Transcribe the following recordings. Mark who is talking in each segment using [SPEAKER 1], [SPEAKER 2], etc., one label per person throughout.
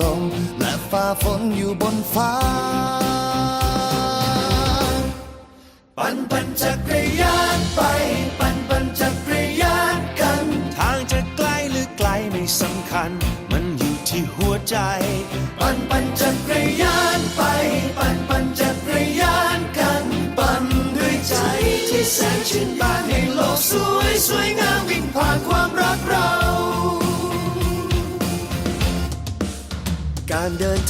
[SPEAKER 1] ลม และฝ่าฝนอยู่บนฟ้า
[SPEAKER 2] ปั่นปั่นจักรยานไป ปั่นปั่นจักรยานกัน ทางจะไกลหรือไกลไม่สำคัญ มันอยู่ที่หัวใจ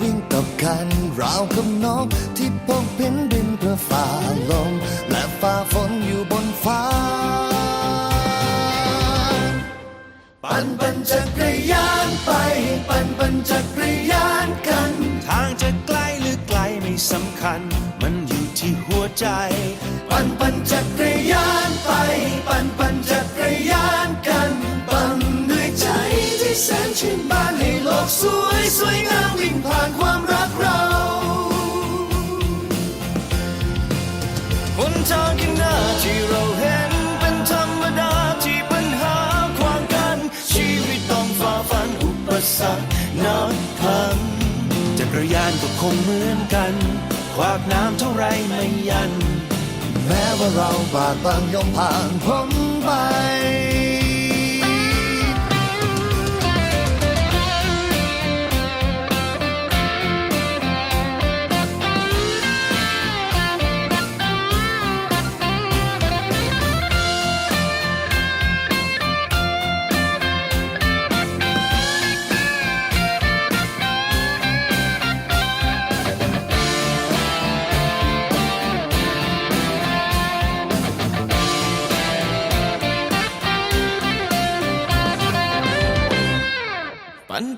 [SPEAKER 1] วิ่งตบกันราวกับนกที่พกพินบินเพื่อฝ่าลมและฝ่าฝนอยู่บนฟ้า
[SPEAKER 2] ปั่นปั่นจักรยานไป ปั่นปั่นจักรยานกัน ทางจะไกลหรือไกลไม่สำคัญ มันอยู่ที่หัวใจ ปั่นปั่นจักรยานไป ปั่นปั่นจักรยาน แสนชื่นบานให้โลกสวยสวยงามวิ่งผ่านความรักเราหนทางข้างหน้าที่เราเห็นเป็นธรรมดาที่ปัญหาขวางกัน ชีวิตต้องฝ่าฟันอุปสรรคนับพันจักรยานก็คงเหมือนกัน ขวากน้ำเท่าไรไม่ยัน
[SPEAKER 1] แม้ว่าเราบากบังยอมผ่านพ้นไป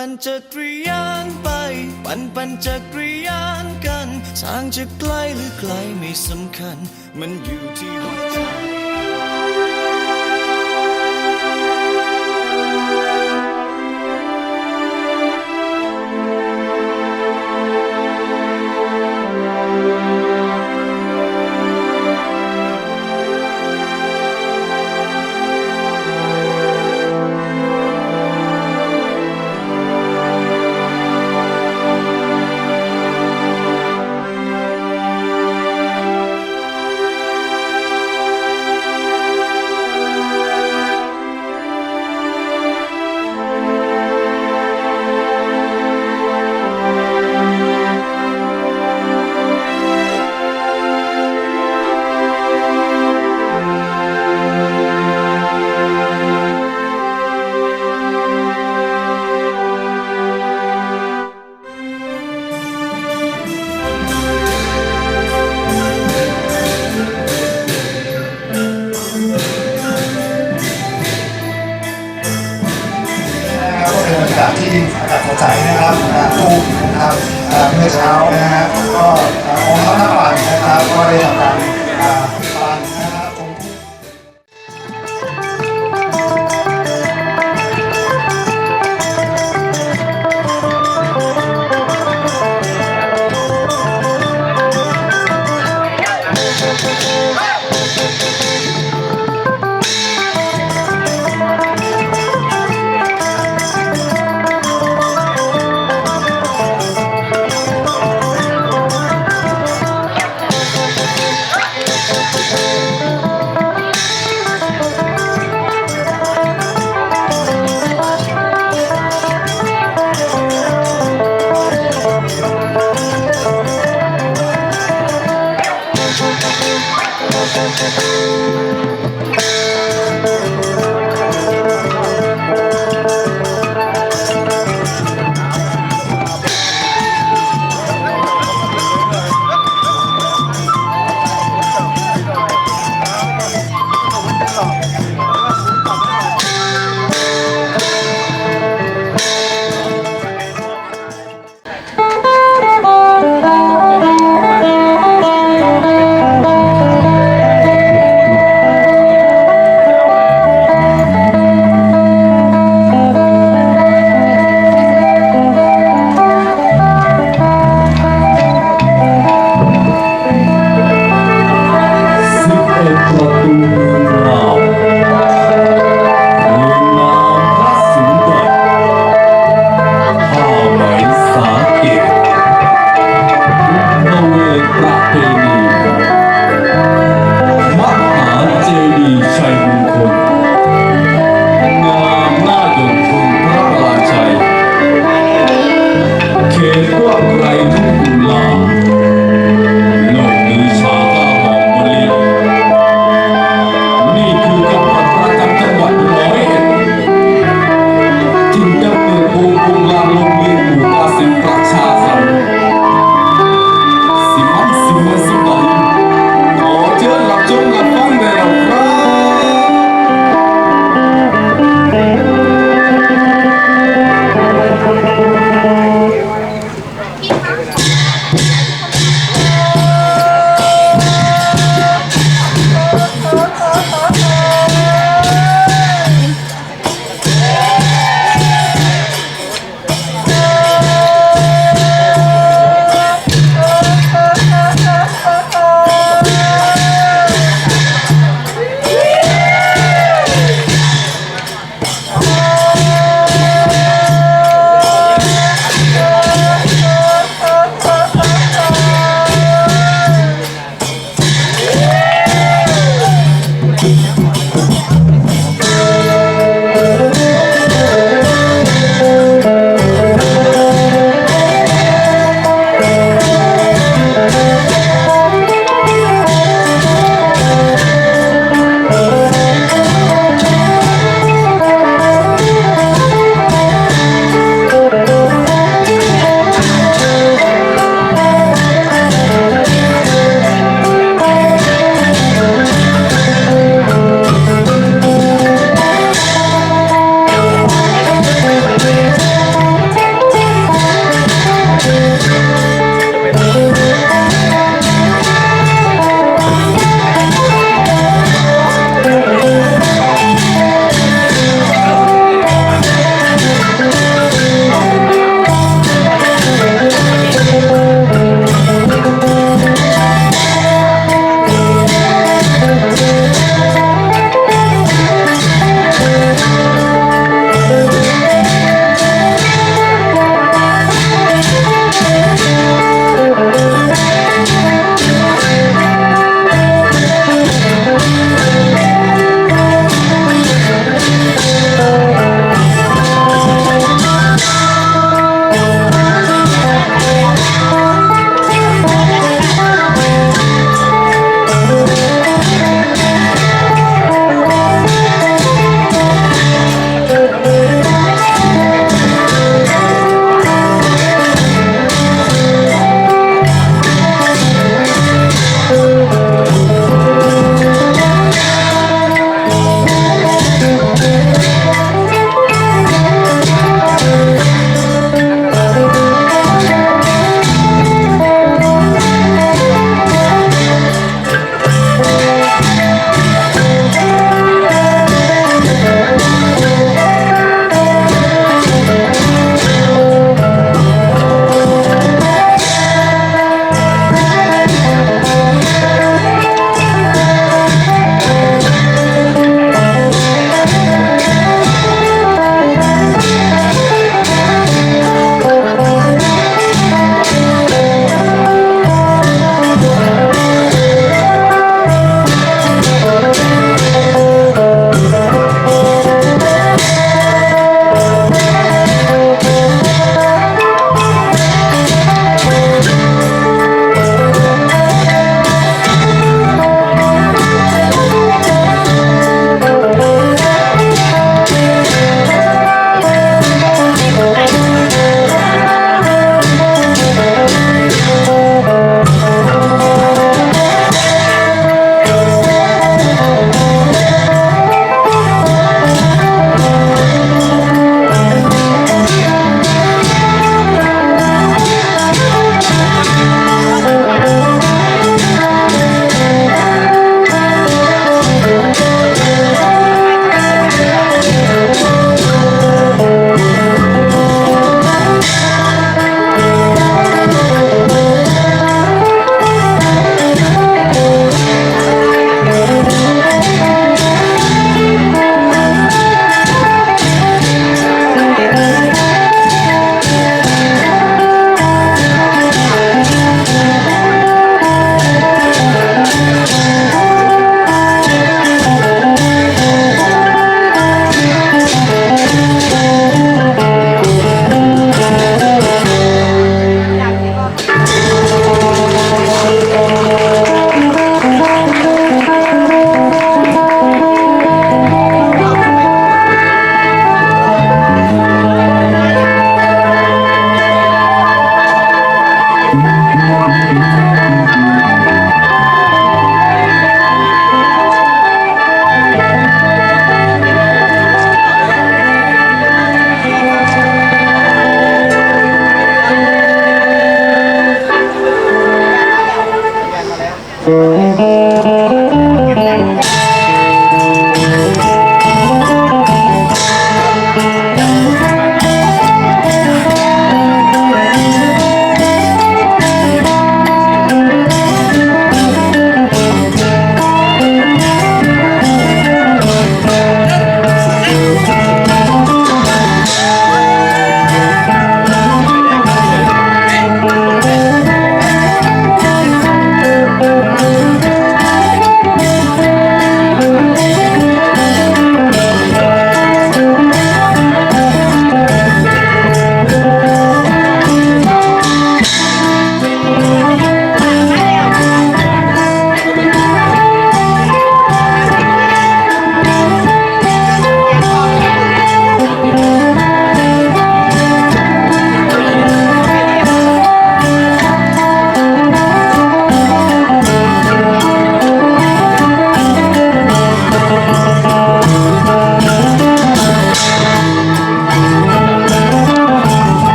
[SPEAKER 2] ปั่นปั่นจักรยานไปปั่นปั่นจักรยานกัน ทางจะไกลหรือไกลไม่สำคัญ มันอยู่ที่หัวใจ
[SPEAKER 3] ใสนะครับอ่าทุ่งนะครับเมื่อเช้านะฮะก็องค์พระนปันนะครับก็ได้ทำการ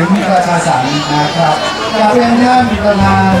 [SPEAKER 3] ถึงประ
[SPEAKER 4] ชา
[SPEAKER 3] สัมพันธ์นะครับกราบเรียนท่านประธาน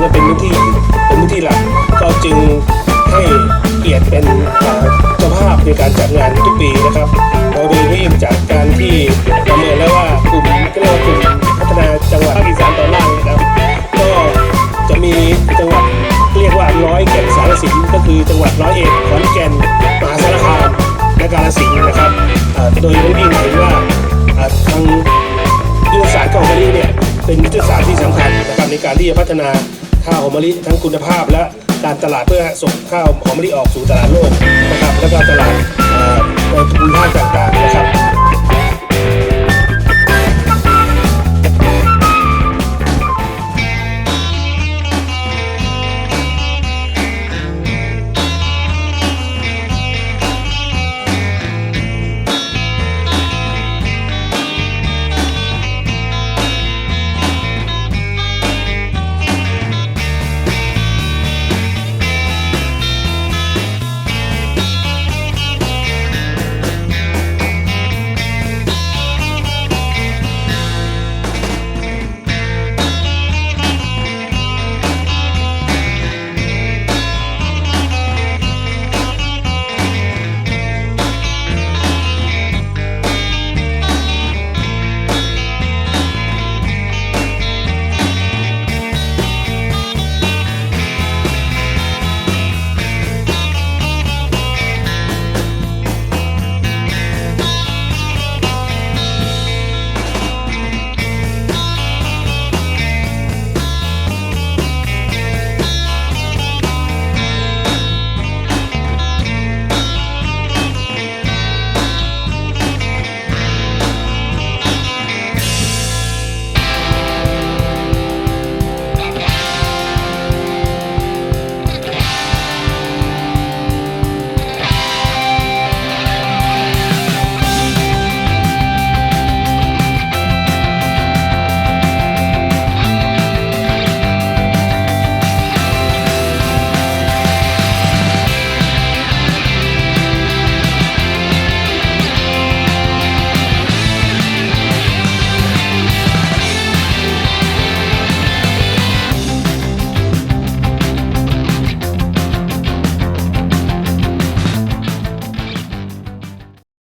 [SPEAKER 4] ถือว่าเป็นพื้นที่เป็นพื้นที่หลักก็จึงให้เกียรติเป็นเจ้าภาพในการจัดงานทุกปีนะครับ เราดูนี่จากการที่ประเมินแล้วว่ากลุ่มก็เรียกว่กลุ่มพัฒนาจังหวัดภาคอีสานตอนล่างนะครับ ก็จะมีจังหวัดเรียกว่าร้อยแก่นสารสินก็คือจังหวัดร้อยเอ็ดขอนแก่นมหาสารคามและกาฬสินธุ์นะครับโดยที่เห็นว่าทางยุทธศาสตร์ของวันนี้เนี่ยเป็นยุทธศาสตร์ที่สำคัญนะครับในการที่จะพัฒนา ข้าวหอมมะลิทั้งคุณภาพและการตลาดเพื่อส่งข้าวหอมมะลิออกสู่ตลาดโลกนะครับและก็ตลาดอ่อในภูมิภาคต่างๆ